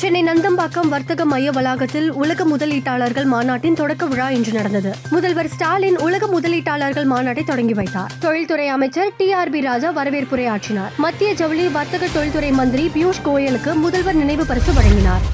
சென்னை நந்தம்பாக்கம் வர்த்தக மைய வளாகத்தில் உலக முதலீட்டாளர்கள் மாநாட்டின் தொடக்க விழா இன்று நடந்தது. முதல்வர் ஸ்டாலின் உலக முதலீட்டாளர்கள் மாநாட்டை தொடங்கி வைத்தார். தொழில்துறை அமைச்சர் டி ஆர் பி ராஜா வரவேற்புரையாற்றினார் மத்திய ஜவுளி வர்த்தக தொழில்துறை மந்திரி பியூஷ் கோயலுக்கு முதல்வர் நினைவு பரிசு வழங்கினார்.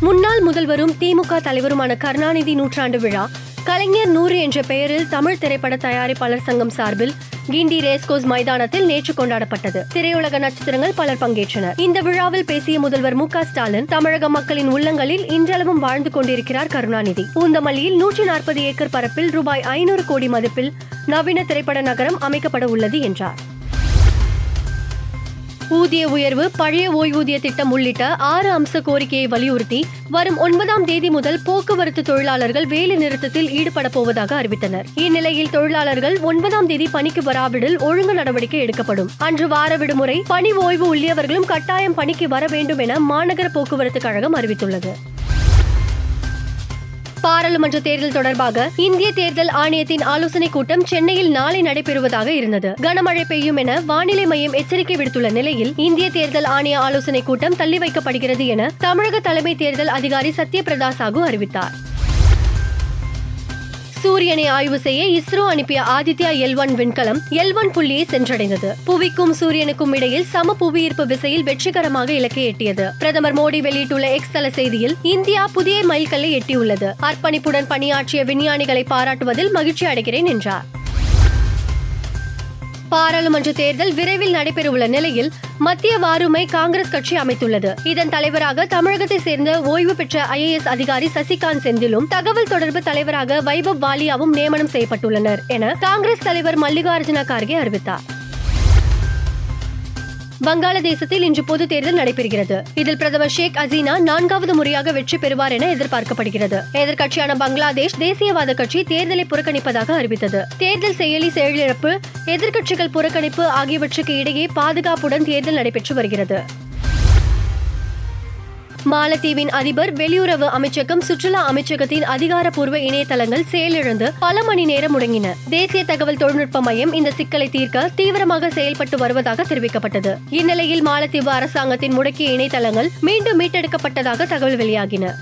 முன்னாள் முதல்வரும் திமுக தலைவருமான கருணாநிதி நூற்றாண்டு விழா கலைஞர் நூறு என்ற பெயரில் தமிழ் திரைப்பட தயாரிப்பாளர் சங்கம் சார்பில் கிண்டி ரேஸ்கோஸ் மைதானத்தில் நேற்று கொண்டாடப்பட்டது. திரையுலக நட்சத்திரங்கள் பலர் பங்கேற்றனர். இந்த விழாவில் பேசிய முதல்வர் மு ஸ்டாலின் தமிழக மக்களின் உள்ளங்களில் இன்றளவும் வாழ்ந்து கொண்டிருக்கிறார் கருணாநிதி. பூந்தமல்லியில் நூற்றி நாற்பது ஏக்கர் பரப்பில் ரூபாய் ஐநூறு கோடி மதிப்பில் நவீன திரைப்பட நகரம் அமைக்கப்பட உள்ளது என்றார். ஊதிய உயர்வு பழைய ஓய்வூதிய திட்டம் உள்ளிட்ட ஆறு அம்ச கோரிக்கையை வலியுறுத்தி வரும் ஒன்பதாம் தேதி முதல் போக்குவரத்து தொழிலாளர்கள் வேலை நிறுத்தத்தில் ஈடுபட போவதாக அறிவித்தனர். இந்நிலையில் தொழிலாளர்கள் ஒன்பதாம் தேதி பணிக்கு வராவிடில் ஒழுங்கு நடவடிக்கை எடுக்கப்படும். அன்று வார விடுமுறை பணி ஓய்வு உள்ளியவர்களும் கட்டாயம் பணிக்கு வர வேண்டும் என மாநகர போக்குவரத்து கழகம் அறிவித்துள்ளது. பாராளுமன்ற தேர்தல் தொடர்பாக இந்திய தேர்தல் ஆணையத்தின் ஆலோசனைக் கூட்டம் சென்னையில் நாளை நடைபெறுவதாக இருந்தது. கனமழை பெய்யும் என வானிலை மையம் எச்சரிக்கை விடுத்துள்ள நிலையில் இந்திய தேர்தல் ஆணைய ஆலோசனைக் கூட்டம் தள்ளி வைக்கப்படுகிறது என தமிழக தலைமை தேர்தல் அதிகாரி சத்யபிரதா சாகு அறிவித்தார். சூரியனை ஆய்வு செய்ய இஸ்ரோ அனுப்பிய ஆதித்யா எல் ஒன் விண்கலம் எல் ஒன் புள்ளியை சென்றடைந்தது. புவிக்கும் சூரியனுக்கும் இடையில் சம புவியீர்ப்பு விசையில் வெற்றிகரமாக இலக்கை எட்டியது. பிரதமர் மோடி வெளியிட்டுள்ள எக்ஸ் தள செய்தியில் இந்தியா புதிய மைல்கல்லை எட்டியுள்ளது. அர்ப்பணிப்புடன் பணியாற்றிய விஞ்ஞானிகளை பாராட்டுவதில் மகிழ்ச்சி அடைகிறேன் என்றார். பாராளுமன்ற தேர்தல் விரைவில் நடைபெறவுள்ள நிலையில் மத்திய வாருமை காங்கிரஸ் கட்சி அமைத்துள்ளது. இதன் தலைவராக தமிழகத்தை சேர்ந்த ஓய்வு பெற்ற ஐஏஎஸ் அதிகாரி சசிகாந்த் செந்திலும் தகவல் தொடர்பு தலைவராக வைபவ் வாலியாவும் நியமனம் செய்யப்பட்டுள்ளனர் என காங்கிரஸ் தலைவர் மல்லிகார்ஜுன கார்கே அறிவித்தார். வங்காளதேசத்தில் இன்று பொது தேர்தல் நடைபெறுகிறது. இதில் பிரதமர் ஷேக் ஹசீனா நான்காவது முறையாக வெற்றி பெறுவார் என எதிர்பார்க்கப்படுகிறது. எதிர்க்கட்சியான பங்களாதேஷ் தேசியவாத கட்சி தேர்தலை புறக்கணிப்பதாக அறிவித்தது. தேர்தல் செயலி செயலிழப்பு எதிர்க்கட்சிகள் புறக்கணிப்பு ஆகியவற்றுக்கு இடையே பாதுகாப்புடன் தேர்தல் நடைபெற்று வருகிறது. மாலத்தீவின் அதிபர் வெளியுறவு அமைச்சகம் சுற்றுலா அமைச்சகத்தின் அதிகாரப்பூர்வ இணையதளங்கள் செயலிழந்து பல மணி நேரம் முடங்கின. தேசிய தகவல் தொழில்நுட்ப மையம் இந்த சிக்கலை தீர்க்க தீவிரமாக செயல்பட்டு வருவதாக தெரிவிக்கப்பட்டது. இந்நிலையில் மாலத்தீவு அரசாங்கத்தின் முடக்கிய இணையதளங்கள் மீண்டும் மீட்டெடுக்கப்பட்டதாக தகவல் வெளியாகின.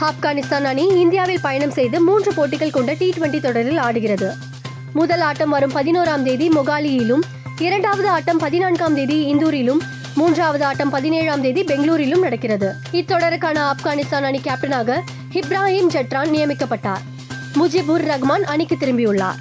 ஆப்கானிஸ்தான் அணி இந்தியாவில் பயணம் செய்து மூன்று போட்டிகள் கொண்ட டி டுவெண்டி தொடரில் ஆடுகிறது. முதல் ஆட்டம் வரும் பதினோராம் தேதி மொகாலியிலும் இரண்டாவது ஆட்டம் பதினான்காம் தேதி இந்தூரிலும் மூன்றாவது ஆட்டம் பதினேழாம் தேதி பெங்களூரிலும் நடக்கிறது. இத்தொடருக்கான ஆப்கானிஸ்தான் அணி கேப்டனாக இப்ராஹிம் ஜட்ரான் நியமிக்கப்பட்டார். முஜிபுர் ரஹ்மான் அணிக்கு திரும்பியுள்ளார்.